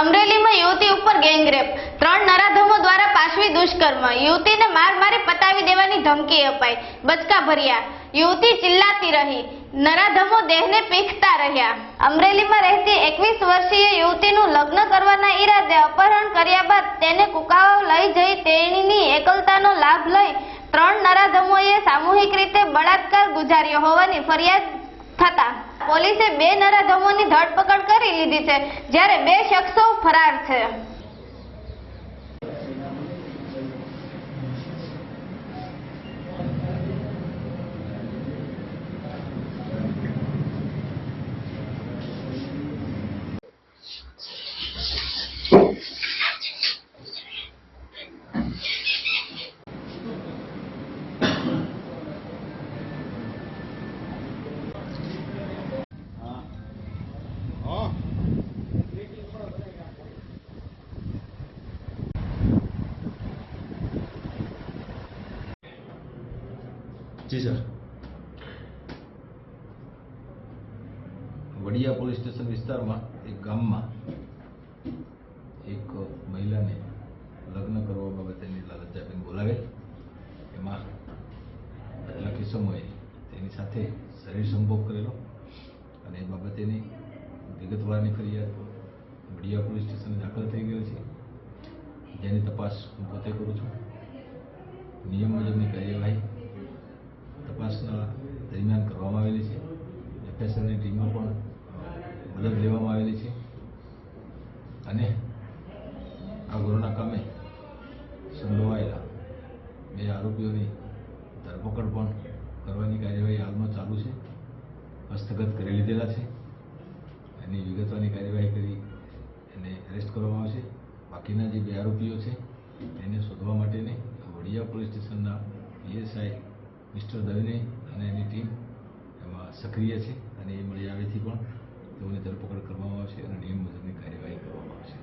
અમરેલીમાં યુવતી ઉપર ગેંગરેપ. ત્રણ નરાધમો દ્વારા પાછવી દુષ્કર્મ. યુવતીને માર મારી પતાવી દેવાની ધમકી અપાઈ. બચકા ભર્યા. યુવતી ચિલ્લાતી રહી. નરાધમો દેહને પીખતા રહ્યા. અમરેલીમાં રહેતી એકવીસ વર્ષીય યુવતીનું લગ્ન કરવાના ઈરાદે અપહરણ કર્યા બાદ તેને કુકાઓ લઈ જઈ તેણીની એકલતાનો લાભ લઈ ત્રણ નરાધમોએ સામૂહિક રીતે બળાત્કાર ગુજાર્યો હોવાની ફરિયાદ થતા પોલીસે બે નરાધમોની ધરપકડ કરી લીધી છે જ્યારે બે શખ્સો ફરાર છે. જી વડિયા પોલીસ સ્ટેશન વિસ્તારમાં એક ગામમાં એક મહિલાને લગ્ન કરવા બાબતેની લાલચ આપીને બોલાવેલ. એમાં કેટલાક કિસ્સાઓએ તેની સાથે શરીર સંભોગ કરેલો અને એ બાબતેની વિગતવારની ફરિયાદ વડિયા પોલીસ સ્ટેશને દાખલ થઈ ગયેલ છે. જેની તપાસ હું પોતે કરું છું. નિયમ મુજબની કાર્યવાહી દરમિયાન કરવામાં આવેલી છે. એફએસએલની ટીમો પણ મદદ લેવામાં આવેલી છે. અને આ ગુરુના કામે સંડોવાયેલા બે આરોપીઓની ધરપકડ પણ કરવાની કાર્યવાહી હાલમાં ચાલુ છે. હસ્તગત કરી લીધેલા છે. એની વિગતવાની કાર્યવાહી કરી એને એરેસ્ટ કરવામાં આવશે. બાકીના જે બે આરોપીઓ છે, તેને શોધવા માટેની વડિયા પોલીસ સ્ટેશનના પીએસઆઈ મિસ્ટર દવેને અને એની ટીમ સક્રિય છે અને એ મળી આવેથી પણ તેઓની ધરપકડ કરવામાં આવશે અને નિયમ મુજબની કાર્યવાહી કરવામાં આવશે